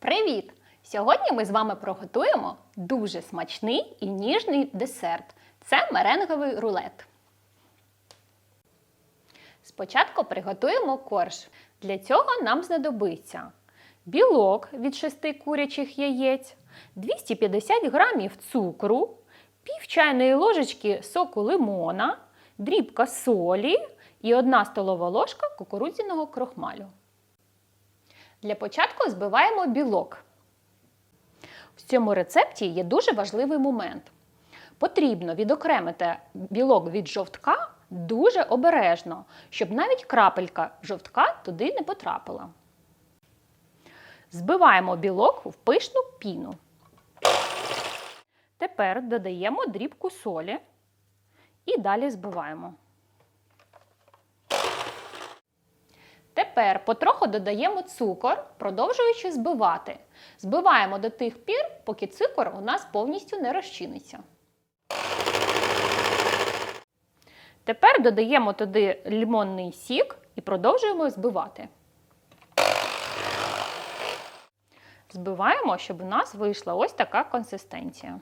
Привіт! Сьогодні ми з вами приготуємо дуже смачний і ніжний десерт. Це меренговий рулет. Спочатку приготуємо корж. Для цього нам знадобиться білок від 6 курячих яєць, 250 грамів цукру, пів чайної ложечки соку лимона, дрібка солі і 1 столова ложка кукурудзяного крохмалю. Для початку збиваємо білок. В цьому рецепті є дуже важливий момент. Потрібно відокремити білок від жовтка дуже обережно, щоб навіть крапелька жовтка туди не потрапила. Збиваємо білок в пишну піну. Тепер додаємо дрібку солі і далі збиваємо. Тепер потроху додаємо цукор, продовжуючи збивати. Збиваємо до тих пір, поки цукор у нас повністю не розчиниться. Тепер додаємо туди лимонний сік і продовжуємо збивати. Збиваємо, щоб у нас вийшла ось така консистенція.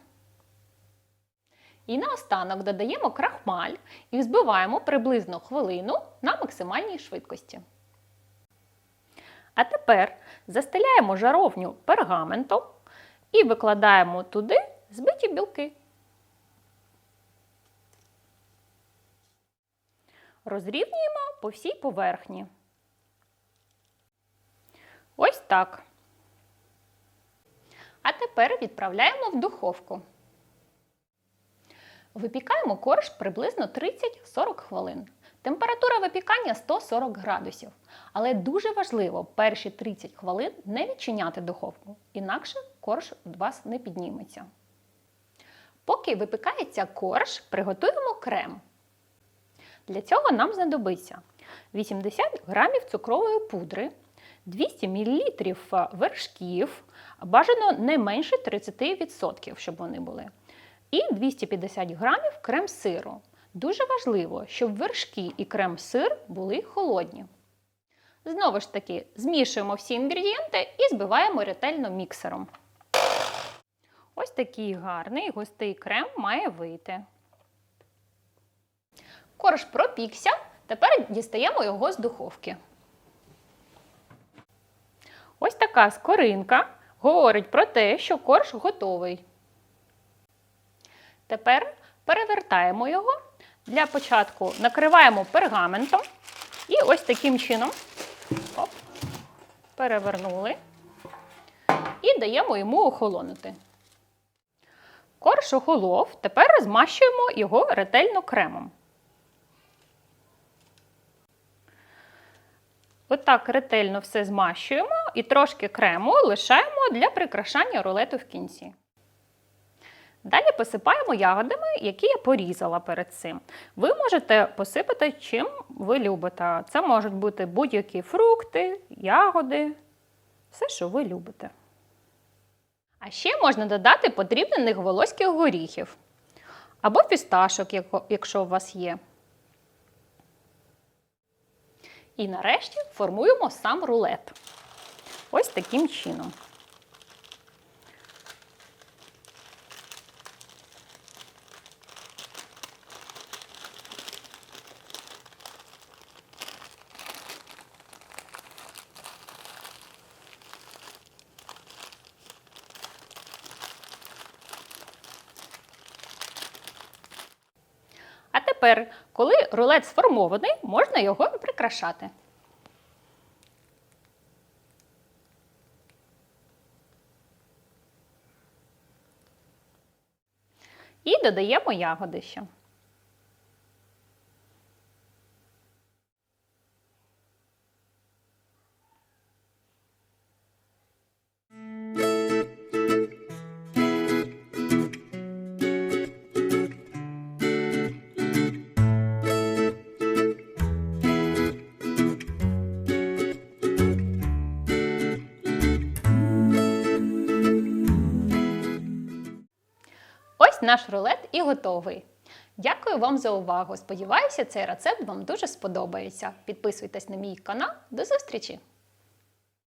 І наостанок додаємо крахмаль і взбиваємо приблизно хвилину на максимальній швидкості. А тепер застеляємо жаровню пергаментом і викладаємо туди збиті білки. Розрівнюємо по всій поверхні. Ось так. А тепер відправляємо в духовку. Випікаємо корж приблизно 30-40 хвилин. Температура випікання 140 градусів. Але дуже важливо перші 30 хвилин не відчиняти духовку, інакше корж у вас не підніметься. Поки випікається корж, приготуємо крем. Для цього нам знадобиться 80 г цукрової пудри, 200 мл вершків, бажано не менше 30%, щоб вони були. І 250 г крем-сиру. Дуже важливо, щоб вершки і крем-сир були холодні. Знову ж таки, змішуємо всі інгредієнти і збиваємо ретельно міксером. Ось такий гарний густий крем має вийти. Корж пропікся, тепер дістаємо його з духовки. Ось така скоринка говорить про те, що корж готовий. Тепер перевертаємо його. Для початку накриваємо пергаментом і ось таким чином оп, перевернули і даємо йому охолонути. Корж охолов, тепер розмащуємо його ретельно кремом. Отак ретельно все змащуємо і трошки крему лишаємо для прикрашання рулету в кінці. Далі посипаємо ягодами, які я порізала перед цим. Ви можете посипати чим ви любите. Це можуть бути будь-які фрукти, ягоди, все, що ви любите. А ще можна додати подрібнених волоських горіхів або фісташок, якщо у вас є. І нарешті формуємо сам рулет. Ось таким чином. А тепер, коли рулет сформований, можна його прикрашати. І додаємо ягоди ще. Ось наш рулет і готовий. Дякую вам за увагу. Сподіваюся, цей рецепт вам дуже сподобається. Підписуйтесь на мій канал. До зустрічі!